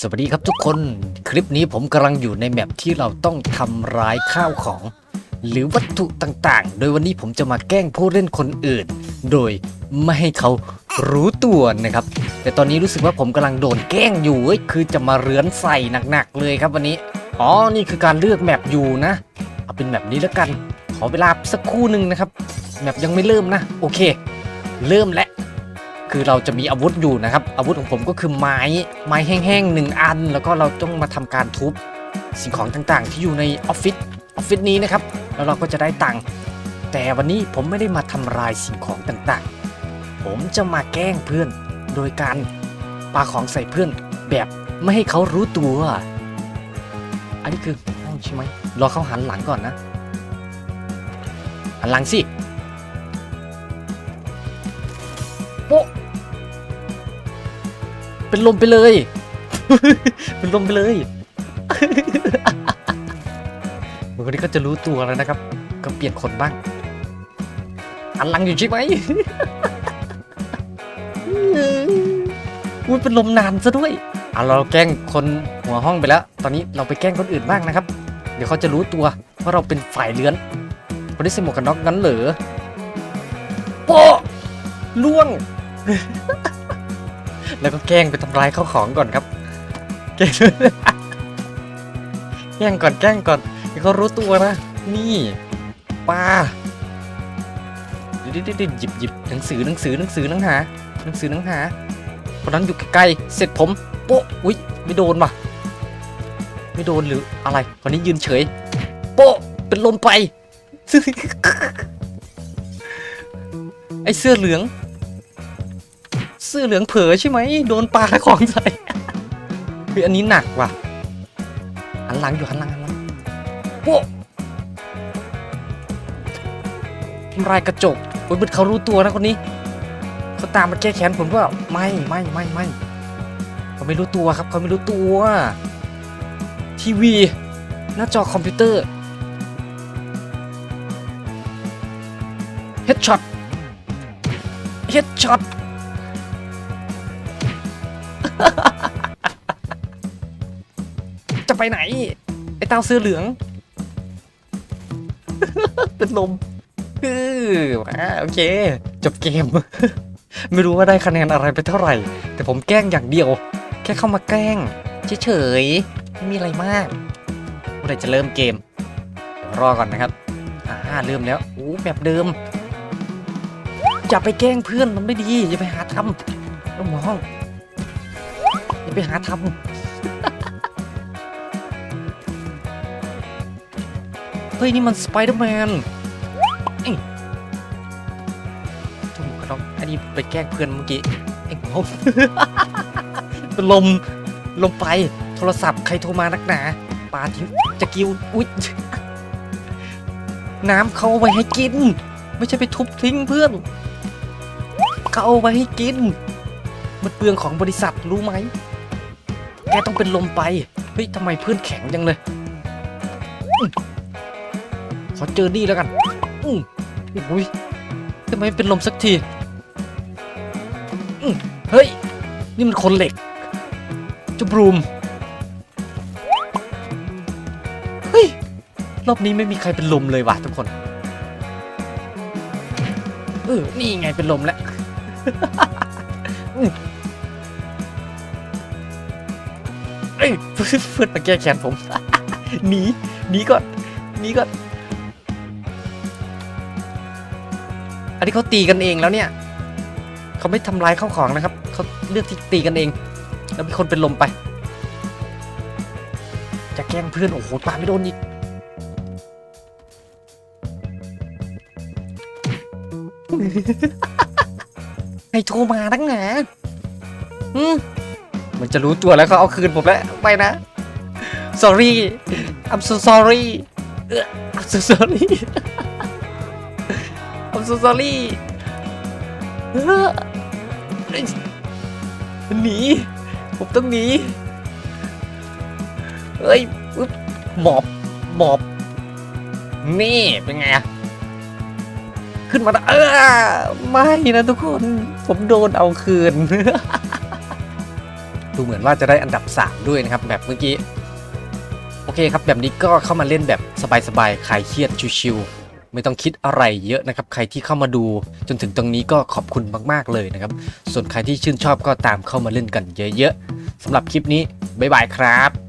สวัสดีครับทุกคน คลิปนี้ผมกำลังอยู่ในแมปที่เราต้องทำร้ายข้าวของ หรือวัตถุต่างๆ โดยวันนี้ผมจะมาแกล้งผู้เล่นคนอื่น โดยไม่ให้เขารู้ตัวนะครับ แต่ตอนนี้รู้สึกว่าผมกำลังโดนแกล้งอยู่เว้ยคือจะมาเรือนใส่หนักๆเลยครับวันนี้ อ๋อ นี่คือการเลือกแมปอยู่นะ เอาเป็นแมปนี้แล้วกัน ขอเวลาสักครู่หนึ่งนะครับ แมปยังไม่เริ่มนะ โอเค เริ่มแล้ว คือเราจะมีอาวุธอยู่นะครับ อาวุธของผมก็คือไม้ไม้แห้งๆหนึ่งอัน แล้วก็เราต้องมาทำการทุบสิ่งของต่างๆ ที่อยู่ในออฟฟิศออฟฟิศนี้นะครับ แล้วเราก็จะได้ตังค์แต่วันนี้ผมไม่ได้มาทำลายสิ่งของต่างๆ ผมจะมาแกล้งเพื่อน โดยการปาของใส่เพื่อนแบบไม่ให้เขารู้ตัว อันนี้คือห้องใช่ไหมรอเขาหันหลังก่อนนะ หันหลังสิ เป็นลมไปเลย เป็นลมไปเลยวันนี้ก็จะรู้ตัวแล้วนะครับ ก็เปลี่ยนคนบ้างอันลังอยู่ใช่ไหมอุ้ยเป็นลมนานซะด้วยอะเราแกล้งคนหัวห้องไปแล้ว ตอนนี้เราไปแกล้งคนอื่นบ้างนะครับ เดี๋ยวเขาจะรู้ตัวว่าเราเป็นฝ่ายเลื้อนคนที่ใส่หมวกกันน็อกงั้นเหรอโป๊ะล่วง แล้วก็แกล้งไปทำร้ายข้าวของก่อนครับแกล้งแกล้งก่อนแกล้งก่อนเดี๋ยวเขารู้ตัวนะ นี่ปลาเดี๋ยวเดี๋ยวเดี๋ยวหยิบหยิบหนังสือหนังสือหนังสือหนังหา หนังสือหนังหาคนนั้นอยู่ใกล้ๆเสร็จผมโป๊ะอุ้ยไม่โดนว่ะไม่โดนหรืออะไรคนนี้ยืนเฉย โป๊ะเป็นลมไปไอเสื้อเหลือง เสื้อเหลืองเผลอใช่ไหมโดนปลาของใส่เฮ้ยอันนี้หนักว่ะหันหลังอยู่หันหลังหันหลังโป๊ะทำลายกระจกโอ้ยมันเขารู้ตัวนะคนนี้เขาตามมาแก้แค้นผมว่าไม่ไม่ไม่ไม่เขาไม่รู้ตัวครับเขาไม่รู้ตัวทีวี หน้าจอคอมพิวเตอร์เฮดช็อตเฮดช็อต จะไปไหน ไอ้เต้าเสื้อเหลือง เป็นลมเออมาโอเค จบเกม ไม่รู้ว่าได้คะแนนอะไรไปเท่าไหร่ แต่ผมแกล้งอย่างเดียว แค่เข้ามาแกล้ง เฉยๆ ไม่มีอะไรมากเมื่อไรจะเริ่มเกม รอก่อนนะครับ อ่า เริ่มแล้วโอ้แบบเดิมอย่าไปแกล้งเพื่อนมันไม่ดีอย่าไปหาทำต้องหัวห้อง ไปหาทำ เฮ้ย นี่มันสไปเดอร์แมนเอ้ยถูกกระดองอันนี้ไปแกล้งเพื่อนเมื่อกี้เอ็งผมเป็นลม ลมไป โทรศัพท์ใครโทรมานักหนาปาทิ้งจะกิว อุ๊ย น้ำเขาเอาไว้ให้กิน ไม่ใช่ไปทุบทิ้งเพื่อน เขาเอาไว้ให้กิน มันเปลืองของบริษัทรู้ไหม กต้องเป็นลมไป เฮ้ยทำไมเพื่อนแข็งจังเลย ขอเจอนี่แล้วกันอืมอุ้ยทำไมเป็นลมสักทีอืเฮ้ย นี่มันคนเหล็กจุบรูม เฮ้ย รอบนี้ไม่มีใครเป็นลมเลยว่ะทุกคน เออ นี่ไงเป็นลมแล้ว เอ้ยเพื่อนมาแก้แค้นผม หนีหนีก่อนหนีก่อนอันนี้เขาตีกันเองแล้วเนี่ยเขาไม่ทำร้ายข้าวของนะครับเขาเลือกที่ตีกันเอง แล้วมีคนเป็นลมไป จะแกล้งเพื่อนโอ้โหปาไม่โดนอีกใครโทรมาตั้งหนาอืม มันจะรู้ตัวแล้วเขาเอาคืนผมแล้วไปนะ sorry I'm so sorry I'm so sorry I'm so sorry เออหนี ผมต้องหนี เฮ้ยอุ๊บหมอบ หมอบ นี่เป็นไงอะขึ้นมาเออไม่นะทุกคน ผมโดนเอาคืน ดูเหมือนว่าจะได้อันดับ 3 ด้วยนะครับแบบเมื่อกี้ โอเคครับแบบนี้ก็เข้ามาเล่นแบบสบายๆคลายเครียดชิวๆไม่ต้องคิดอะไรเยอะนะครับ ใครที่เข้ามาดูจนถึงตรงนี้ก็ขอบคุณมากๆเลยนะครับ ส่วนใครที่ชื่นชอบก็ตามเข้ามาเล่นกันเยอะๆสำหรับคลิปนี้บ๊ายบายครับ